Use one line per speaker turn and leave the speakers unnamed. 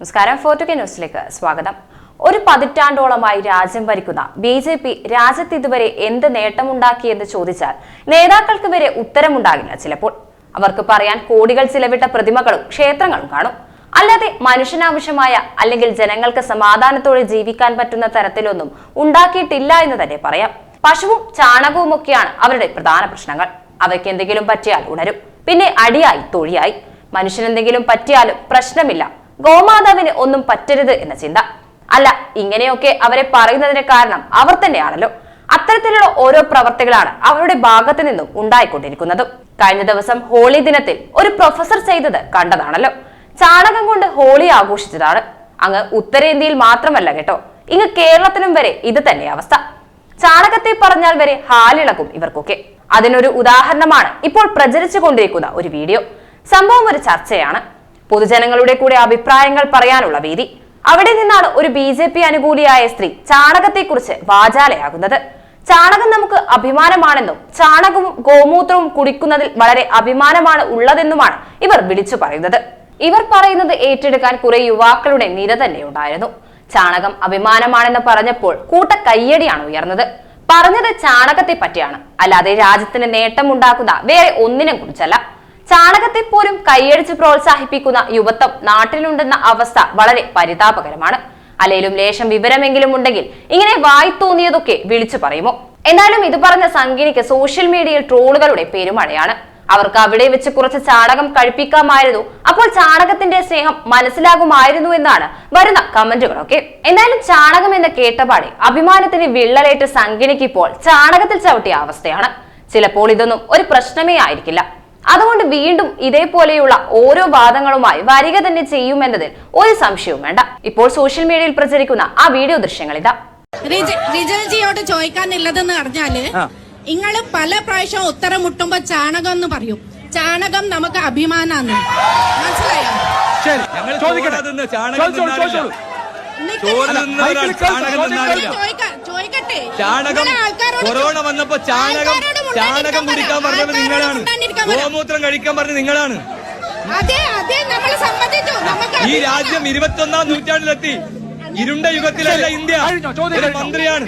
നമസ്കാരം. ഫോർട്ടുകെ ന്യൂസിലേക്ക് സ്വാഗതം. ഒരു പതിറ്റാണ്ടോളമായി രാജ്യം ഭരിക്കുന്ന ബി ജെ പി രാജ്യത്ത് ഇതുവരെ എന്ത് നേട്ടമുണ്ടാക്കിയെന്ന് ചോദിച്ചാൽ നേതാക്കൾക്ക് വരെ ഉത്തരമുണ്ടാകില്ല ചിലപ്പോൾ. അവർക്ക് പറയാൻ കോടികൾ ചിലവിട്ട പ്രതിമകളും ക്ഷേത്രങ്ങളും കാണും. അല്ലാതെ മനുഷ്യനാവശ്യമായ അല്ലെങ്കിൽ ജനങ്ങൾക്ക് സമാധാനത്തോടെ ജീവിക്കാൻ പറ്റുന്ന തരത്തിലൊന്നും ഉണ്ടാക്കിയിട്ടില്ല എന്ന് തന്നെ പറയാം. പശുവും ചാണകവും ഒക്കെയാണ് അവരുടെ പ്രധാന പ്രശ്നങ്ങൾ. അവയ്ക്ക് എന്തെങ്കിലും പറ്റിയാൽ ഉണരും. പിന്നെ അടിയായി തൊഴിയായി. മനുഷ്യനെന്തെങ്കിലും പറ്റിയാലും പ്രശ്നമില്ല. ഗോമാതാവിന് ഒന്നും പറ്റരുത് എന്ന ചിന്ത. അല്ല ഇങ്ങനെയൊക്കെ അവരെ പറയുന്നതിന് കാരണം അവർ തന്നെയാണല്ലോ. അത്തരത്തിലുള്ള ഓരോ പ്രവർത്തികളാണ് അവരുടെ ഭാഗത്ത് നിന്നും ഉണ്ടായിക്കൊണ്ടിരിക്കുന്നത്. കഴിഞ്ഞ ദിവസം ഹോളി ദിനത്തിൽ ഒരു പ്രൊഫസർ ചെയ്തത് കണ്ടതാണല്ലോ. ചാണകം കൊണ്ട് ഹോളി ആഘോഷിച്ചതാണ്. അങ്ങ് ഉത്തരേന്ത്യയിൽ മാത്രമല്ല കേട്ടോ ഇങ്ങ് കേരളത്തിലും വരെ ഇത് തന്നെ അവസ്ഥ. ചാണകത്തെ പറഞ്ഞാൽ വരെ ഹാലിളകും ഇവർക്കൊക്കെ. അതിനൊരു ഉദാഹരണമാണ് ഇപ്പോൾ പ്രചരിച്ചു കൊണ്ടിരിക്കുന്ന ഒരു വീഡിയോ. സംഭവം ഒരു ചർച്ചയാണ്. പൊതുജനങ്ങളുടെ കൂടെ അഭിപ്രായങ്ങൾ പറയാനുള്ള വേദി അവിടെ നിന്നാണ് ഒരു ബി ജെ പി അനുകൂലിയായ സ്ത്രീ ചാണകത്തെക്കുറിച്ച് വാചാലയാകുന്നത്. ചാണകം നമുക്ക് അഭിമാനമാണെന്നും ചാണകവും ഗോമൂത്രവും കുടിക്കുന്നതിൽ വളരെ അഭിമാനമാണ് ഉള്ളതെന്നുമാണ് ഇവർ വിളിച്ചു പറയുന്നത്. ഇവർ പറയുന്നത് ഏറ്റെടുക്കാൻ കുറെ യുവാക്കളുടെ നിര തന്നെ ഉണ്ടായിരുന്നു. ചാണകം അഭിമാനമാണെന്ന് പറഞ്ഞപ്പോൾ കൂട്ട കയ്യടിയാണ് ഉയർന്നത്. പറഞ്ഞത് ചാണകത്തെ പറ്റിയാണ് അല്ലാതെ രാജ്യത്തിന് നേട്ടമുണ്ടാക്കുന്ന വേറെ ഒന്നിനെ കുറിച്ചല്ല. ചാണകത്തെ പോലും കൈയടിച്ച് പ്രോത്സാഹിപ്പിക്കുന്ന യുവത്വം നാട്ടിലുണ്ടെന്ന അവസ്ഥ വളരെ പരിതാപകരമാണ്. അല്ലെങ്കിലും ലേശം വിവരമെങ്കിലും ഉണ്ടെങ്കിൽ ഇങ്ങനെ വായി തോന്നിയതൊക്കെ വിളിച്ചു പറയുമോ? എന്നാലും ഇത് പറഞ്ഞ സംഗീനിക്ക് സോഷ്യൽ മീഡിയയിൽ ട്രോളുകളുടെ പെരുമഴയാണ് അവർക്ക് അവിടെ വെച്ച് കുറച്ച് ചാണകം കഴിപ്പിക്കാമായിരുന്നു. അപ്പോൾ ചാണകത്തിന്റെ സ്നേഹം മനസ്സിലാകുമായിരുന്നു എന്നാണ് വരുന്ന കമന്റുകളൊക്കെ. എന്നാലും ചാണകം എന്ന കേട്ടപാടെ അഭിമാനത്തിന് വിള്ളലേറ്റ് സംഗീനിക്ക് ഇപ്പോൾ ചാണകത്തിൽ ചവിട്ടിയ അവസ്ഥയാണ്. ചിലപ്പോൾ ഇതൊന്നും ഒരു പ്രശ്നമേ ആയിരിക്കില്ല. അതുകൊണ്ട് വീണ്ടും ഇതേപോലെയുള്ള ഓരോ വാദങ്ങളുമായി വരിക തന്നെ ചെയ്യുമെന്നതിൽ ഒരു സംശയവും വേണ്ട. ഇപ്പോൾ സോഷ്യൽ മീഡിയയിൽ പ്രചരിക്കുന്ന ആ വീഡിയോ ദൃശ്യങ്ങൾ ഇതാ.
റിജ- റിജൽജിയോട് ചോദിക്കാനുള്ളതെന്ന് പറഞ്ഞാൽ നിങ്ങൾ പല പ്രാവശ്യം ഉത്തരം മുട്ടുമ്പോ ചാണകം എന്ന് പറയും. ചാണകം നമുക്ക് അഭിമാനാന്ന്. മനസ്സിലായോ?
ചോദിക്കട്ടെ.
ചോദിക്ക-
ചാണകം കൊറോണ വന്നപ്പോ ചാണകം ചാണകം കുടിക്കാൻ
പറ.
പറഞ്ഞത് നിങ്ങളാണ്. ഗോമൂത്രം കഴിക്കാൻ പറഞ്ഞത് നിങ്ങളാണ്.
അതെ അതെ നമ്മൾ
ഈ രാജ്യം ഇരുപത്തി ഒന്നാം നൂറ്റാണ്ടിലെത്തി. ഇരുണ്ട യുഗത്തിലല്ല ഇന്ത്യ. മന്ത്രിയാണ്.